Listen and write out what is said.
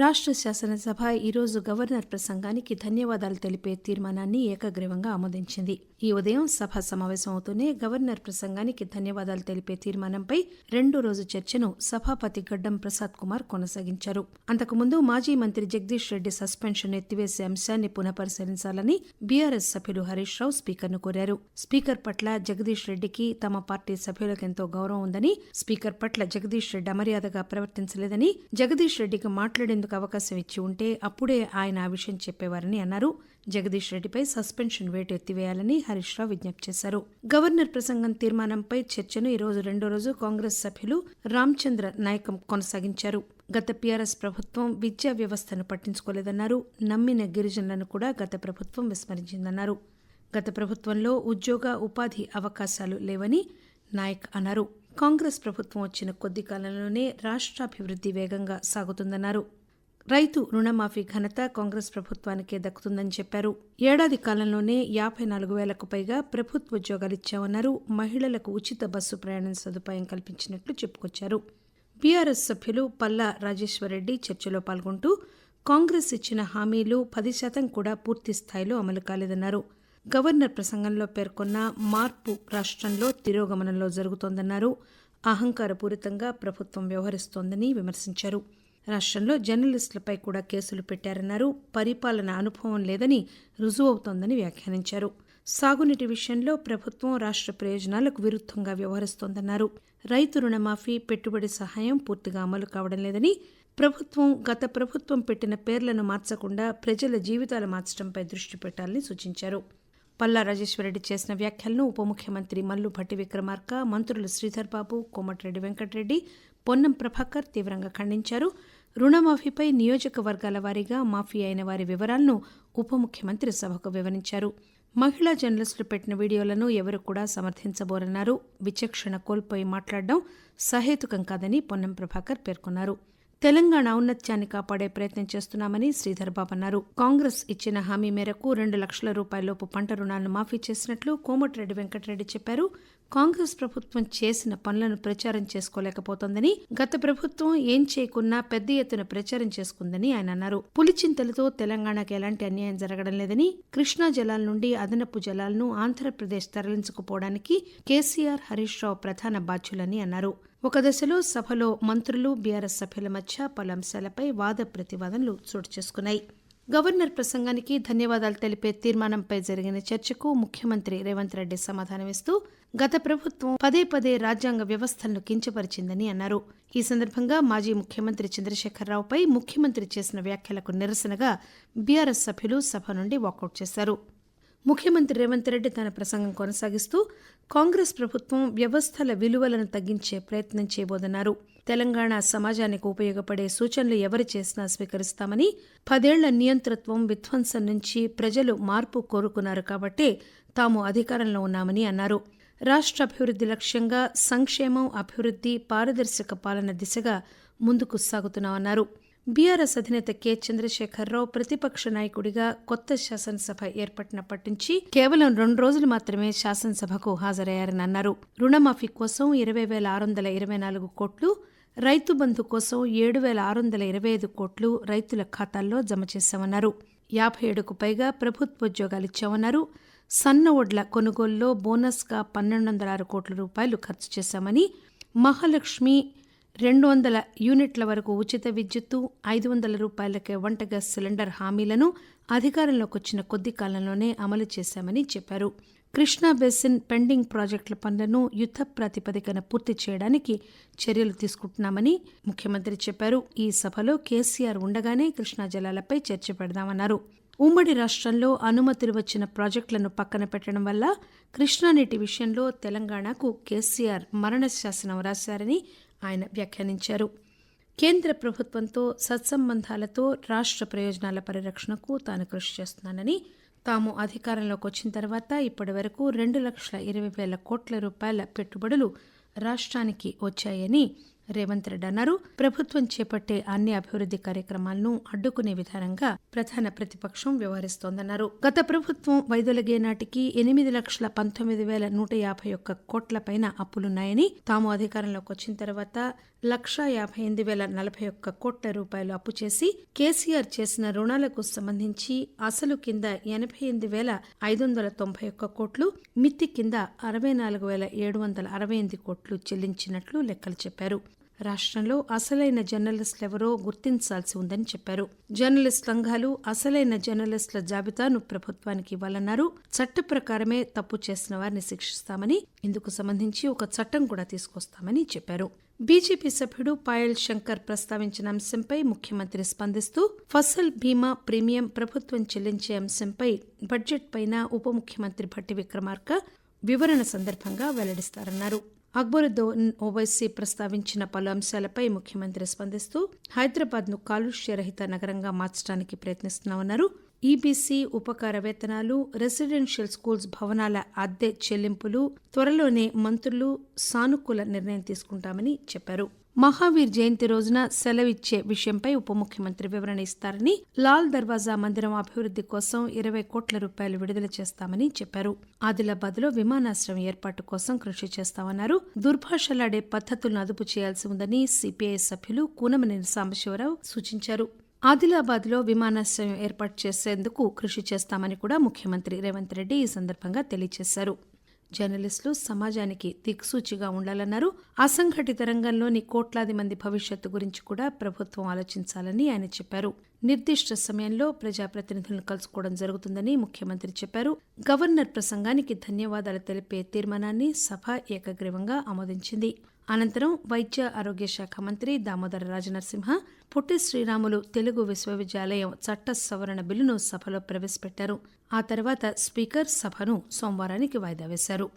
రాష్ట్ర శాసనసభ ఈరోజు గవర్నర్ ప్రసంగానికి ధన్యవాదాలు తెలిపే తీర్మానాన్ని ఏకగ్రీవంగా ఆమోదించింది. ఈ ఉదయం సభ సమావేశం అవుతూనే గవర్నర్ ప్రసంగానికి ధన్యవాదాలు తెలిపే తీర్మానంపై రెండో రోజు చర్చను సభాపతి గడ్డం ప్రసాద్ కుమార్ కొనసాగించారు. అంతకుముందు మాజీ మంత్రి జగదీష్ రెడ్డి సస్పెన్షన్ ఎత్తివేసే అంశాన్ని పునఃపరిశీలించాలని బీఆర్ఎస్ సభ్యులు హరీష్ రావు స్పీకర్ను కోరారు. స్పీకర్ పట్ల జగదీష్ రెడ్డికి తమ పార్టీ సభ్యులకు ఎంతో గౌరవం ఉందని స్పీకర్ పట్ల జగదీష్ రెడ్డి అమర్యాదగా ప్రవర్తించలేదని జగదీష్ రెడ్డికి మాట్లాడేందుకు అవకాశం ఇచ్చి ఉంటే అప్పుడే ఆయన ఆ విషయం చెప్పేవారని అన్నారు. జగదీష్ రెడ్డిపై సస్పెన్షన్ వేటు ఎత్తివేయాలని హరీష్ రావు విజ్ఞప్తి చేశారు. గవర్నర్ ప్రసంగం తీర్మానంపై చర్చను ఈరోజు రెండో రోజు కాంగ్రెస్ సభ్యులు రామచంద్ర నాయకం కొనసాగించారు. గత పీఆర్ఎస్ ప్రభుత్వం విద్యా వ్యవస్థను పట్టించుకోలేదన్నారు. నమ్మిన గిరిజనులను కూడా గత ప్రభుత్వం విస్మరించిందన్నారు. గత ప్రభుత్వంలో ఉద్యోగ ఉపాధి అవకాశాలు లేవని నాయక్ అన్నారు. కాంగ్రెస్ ప్రభుత్వం వచ్చిన కొద్ది కాలంలోనే రాష్ట్రాభివృద్ధి వేగంగా సాగుతుందన్నారు. రైతు రుణమాఫీ ఘనత కాంగ్రెస్ ప్రభుత్వానికే దక్కుతుందని చెప్పారు. ఏడాది కాలంలోనే యాభై నాలుగు వేలకు పైగా ప్రభుత్వ ఉద్యోగాలిచ్చామన్నారు. మహిళలకు ఉచిత బస్సు ప్రయాణం సదుపాయం కల్పించినట్లు చెప్పుకొచ్చారు. బీఆర్ఎస్ సభ్యులు పల్లా రాజేశ్వరరెడ్డి చర్చలో పాల్గొంటూ కాంగ్రెస్ ఇచ్చిన హామీలు పది శాతం కూడా పూర్తి స్థాయిలో అమలు కాలేదన్నారు. గవర్నర్ ప్రసంగంలో పేర్కొన్న మార్పు రాష్ట్రంలో తిరోగమనంలో జరుగుతోందన్నారు. అహంకారపూరితంగా ప్రభుత్వం వ్యవహరిస్తోందని విమర్శించారు. రాష్ట్రంలో జర్నలిస్టులపై కూడా కేసులు పెట్టారన్నారు. పరిపాలన అనుభవం లేదని రుజువవుతోందని వ్యాఖ్యానించారు. సాగునీటి విషయంలో ప్రభుత్వం రాష్ట్ర ప్రయోజనాలకు విరుద్ధంగా వ్యవహరిస్తోందన్నారు. రైతు రుణమాఫీ పెట్టుబడి సహాయం పూర్తిగా అమలు కావడం లేదని ప్రభుత్వం గత ప్రభుత్వం పెట్టిన పేర్లను మార్చకుండా ప్రజల జీవితాలు మార్చడంపై దృష్టి పెట్టాలని సూచించారు. పల్లా రాజేశ్వరరెడ్డి చేసిన వ్యాఖ్యలను ఉప ముఖ్యమంత్రి మల్లు భట్టి విక్రమార్క మంత్రులు శ్రీధర్ బాబు కోమటిరెడ్డి వెంకటరెడ్డి పొన్నం ప్రభాకర్ తీవ్రంగా ఖండించారు. రుణమాఫీపై నియోజకవర్గాల వారీగా మాఫీ అయిన వారి వివరాలను ఉప ముఖ్యమంత్రి సభకు వివరించారు. మహిళా జర్నలిస్టులు పెట్టిన వీడియోలను ఎవరు కూడా సమర్థించబోరన్నారు. విచక్షణ కోల్పోయి మాట్లాడడం సహేతుకం కాదని పొన్నం ప్రభాకర్ పేర్కొన్నారు. తెలంగాణ ఔన్నత్యాన్ని కాపాడే ప్రయత్నం చేస్తున్నామని శ్రీధర్ బాబు అన్నారు. కాంగ్రెస్ ఇచ్చిన హామీ మేరకు రెండు లక్షల రూపాయలలోపు పంట రుణాలను మాఫీ చేసినట్లు కోమటిరెడ్డి వెంకటరెడ్డి చెప్పారు. కాంగ్రెస్ ప్రభుత్వం చేసిన పనులను ప్రచారం చేసుకోలేకపోతోందని గత ప్రభుత్వం ఏం చేయకున్నా పెద్ద ఎత్తున ప్రచారం చేసుకుందని ఆయన అన్నారు. పులిచింతలతో తెలంగాణకు ఎలాంటి అన్యాయం జరగడం లేదని కృష్ణా జలాల నుండి అదనపు జలాలను ఆంధ్రప్రదేశ్ తరలించుకుపోవడానికి కేసీఆర్ హరీష్ రావు ప్రధాన బాధ్యులని అన్నారు. ఒక దశలో సభలో మంత్రులు బీఆర్ఎస్ సభ్యుల మధ్య పలు అంశాలపై వాద ప్రతివాదనలు చోటు చేసుకున్నాయి. గవర్నర్ ప్రసంగానికి ధన్యవాదాలు తెలిపే తీర్మానంపై జరిగిన చర్చకు ముఖ్యమంత్రి రేవంత్ రెడ్డి సమాధానమిస్తూ గత ప్రభుత్వం పదే పదే రాజ్యాంగ వ్యవస్థలను కించపరిచిందని అన్నారు. ఈ సందర్భంగా మాజీ ముఖ్యమంత్రి చంద్రశేఖరరావుపై ముఖ్యమంత్రి చేసిన వ్యాఖ్యలకు నిరసనగా బీఆర్ఎస్ సభ్యులు సభ నుండి వాకౌట్ చేశారు. ముఖ్యమంత్రి రేవంత్ రెడ్డి తన ప్రసంగం కొనసాగిస్తూ కాంగ్రెస్ ప్రభుత్వం వ్యవస్థల విలువలను తగ్గించే ప్రయత్నం చేయబోదన్నారు. తెలంగాణ సమాజానికి ఉపయోగపడే సూచనలు ఎవరు చేసినా స్వీకరిస్తామని పదేళ్ళ నియంతృత్వం విధ్వంసం నుంచి ప్రజలు మార్పు కోరుకున్నారు కాబట్టే తాము అధికారంలో ఉన్నామని అన్నారు. రాష్ట్ర అభివృద్ధి లక్ష్యంగా సంక్షేమం అభివృద్ధి పారదర్శక పాలన దిశగా ముందుకు సాగుతున్నామన్నారు. బీఆర్ఎస్ అధినేత కె చంద్రశేఖరరావు ప్రతిపక్ష నాయకుడిగా కొత్త శాసనసభ ఏర్పడినప్పటి నుంచి కేవలం రెండు రోజులు మాత్రమే శాసనసభకు హాజరయ్యారని అన్నారు. రుణమాఫీ కోసం ఇరవై వేల ఆరు వందల ఇరవై నాలుగు కోట్లు రైతు బంధు కోసం ఏడు వేల ఆరు వందల ఇరవై ఐదు కోట్లు రైతుల ఖాతాల్లో జమ చేశామన్నారు. యాభై ఏడుకు పైగా ప్రభుత్వోద్యోగాలు ఇచ్చామన్నారు. సన్న ఒడ్ల కొనుగోలులో బోనస్గా పన్నెండు వందల ఆరు కోట్ల రూపాయలు ఖర్చు చేశామని మహాలక్ష్మి రెండు వందల యూనిట్ల వరకు ఉచిత విద్యుత్తు ఐదు వందల రూపాయలకే వంట గ్యాస్ సిలిండర్ హామీలను అధికారంలోకి వచ్చిన కొద్ది కాలంలోనే అమలు చేశామని చెప్పారు. కృష్ణా బేసిన్ పెండింగ్ ప్రాజెక్టుల పనులను యుద్ధ ప్రాతిపదికన పూర్తి చేయడానికి చర్యలు తీసుకుంటున్నామని ముఖ్యమంత్రి చెప్పారు. ఈ సభలో కేసీఆర్ ఉండగానే కృష్ణా జలాలపై చర్చ పెడదామన్నారు. ఉమ్మడి రాష్ట్రంలో అనుమతులు వచ్చిన ప్రాజెక్టులను పక్కన పెట్టడం వల్ల కృష్ణానీటి విషయంలో తెలంగాణకు కేసీఆర్ మరణ శాసనం రాశారని ఆయన వ్యాఖ్యానించారు. కేంద్ర ప్రభుత్వంతో సత్సంబంధాలతో రాష్ట్ర ప్రయోజనాల పరిరక్షణకు తాను కృషి చేస్తున్నానని తాము అధికారంలోకి వచ్చిన తర్వాత ఇప్పటి వరకు రెండు లక్షల ఇరవై వేల కోట్ల రూపాయల పెట్టుబడులు రాష్ట్రానికి వచ్చాయని రేవంత్ రెడ్డి అన్నారు. ప్రభుత్వం చేపట్టే అన్ని అభివృద్ధి కార్యక్రమాలను అడ్డుకునే విధానంగా ప్రధాన ప్రతిపక్షం వ్యవహరిస్తోందన్నారు. గత ప్రభుత్వం వైదొలగే నాటికి ఎనిమిది లక్షల పంతొమ్మిది వేల నూట యాభై ఒక్క కోట్ల పైన అప్పులున్నాయని తాము అధికారంలోకి వచ్చిన తర్వాత లక్షా యాభై ఎనిమిది వేల నలభై ఒక్క కోట్ల రూపాయలు అప్పు చేసి కేసీఆర్ చేసిన రుణాలకు సంబంధించి అసలు కింద ఎనభై ఎనిమిది వేల ఐదు వందల తొంభై ఒక్క కోట్లు మిత్తి కింద అరవై నాలుగు వేల ఏడు వందల అరవై ఎనిమిది కోట్లు చెల్లించినట్లు లెక్కలు చెప్పారు. రాష్ట్రంలో అసలైన జర్నలిస్టులెవరో గుర్తించాల్సి ఉందని చెప్పారు. జర్నలిస్ట్ సంఘాలు అసలైన జర్నలిస్టుల జాబితాను ప్రభుత్వానికి ఇవ్వాలన్నారు. చట్ట ప్రకారమే తప్పు చేసిన వారిని శిక్షిస్తామని ఇందుకు సంబంధించి ఒక చట్టం కూడా తీసుకొస్తామని చెప్పారు. బీజేపీ సభ్యుడు పాయల్ శంకర్ ప్రస్తావించిన అంశంపై ముఖ్యమంత్రి స్పందిస్తూ ఫసల్ బీమా ప్రీమియం ప్రభుత్వం చెల్లించే అంశంపై బడ్జెట్ పైన ఉప ముఖ్యమంత్రి భట్టి విక్రమార్క వివరణ సందర్భంగా వెల్లడిస్తారన్నారు. అక్బరుద్దీన్ ఓవైసీ ప్రస్తావించిన పలు అంశాలపై ముఖ్యమంత్రి స్పందిస్తూ హైదరాబాద్ను కాలుష్యరహిత నగరంగా మార్చడానికి ప్రయత్నిస్తున్నామన్నారు. ఈబీసీ ఉపకార వేతనాలు రెసిడెన్షియల్ స్కూల్స్ భవనాల అద్దె చెల్లింపులు త్వరలోనే మంత్రులు సానుకూల నిర్ణయం తీసుకుంటామని చెప్పారు. మహావీర్ జయంతి రోజున సెలవిచ్చే విషయంపై ఉప ముఖ్యమంత్రి వివరణ ఇస్తారని లాల్ దర్వాజా మందిరం అభివృద్ది కోసం ఇరవై కోట్ల రూపాయలు విడుదల చేస్తామని చెప్పారు. ఆదిలాబాద్లో విమానాశ్రయం ఏర్పాటు కోసం కృషి చేస్తామన్నారు. దుర్భాషలాడే పద్ధతులను అదుపు చేయాల్సి ఉందని సిపిఐ సభ్యులు కూనమనేని సాంబశివరావు సూచించారు. ఆదిలాబాద్లో విమానాశ్రయం ఏర్పాటు చేసేందుకు కృషి చేస్తామని కూడా ముఖ్యమంత్రి రేవంత్ రెడ్డి ఈ సందర్భంగా తెలియజేశారు. జర్నలిస్టులు సమాజానికి దిక్సూచిగా ఉండాలన్నారు. అసంఘటిత రంగంలోని కోట్లాది మంది భవిష్యత్తు గురించి కూడా ప్రభుత్వం ఆలోచించాలని ఆయన చెప్పారు. నిర్దిష్ట సమయంలో ప్రజాప్రతినిధులను కలుసుకోవడం జరుగుతుందని ముఖ్యమంత్రి చెప్పారు. గవర్నర్ ప్రసంగానికి ధన్యవాదాలు తెలిపే తీర్మానాన్ని సభ ఏకగ్రీవంగా ఆమోదించింది. అనంతరం వైద్య ఆరోగ్య శాఖ మంత్రి దామోదర రాజనరసింహ పొట్టి శ్రీరాములు తెలుగు విశ్వవిద్యాలయం చట్ట సవరణ బిల్లును సభలో ప్రవేశపెట్టారు. ఆ తర్వాత స్పీకర్ సభను సోమవారానికి వాయిదా వేశారు.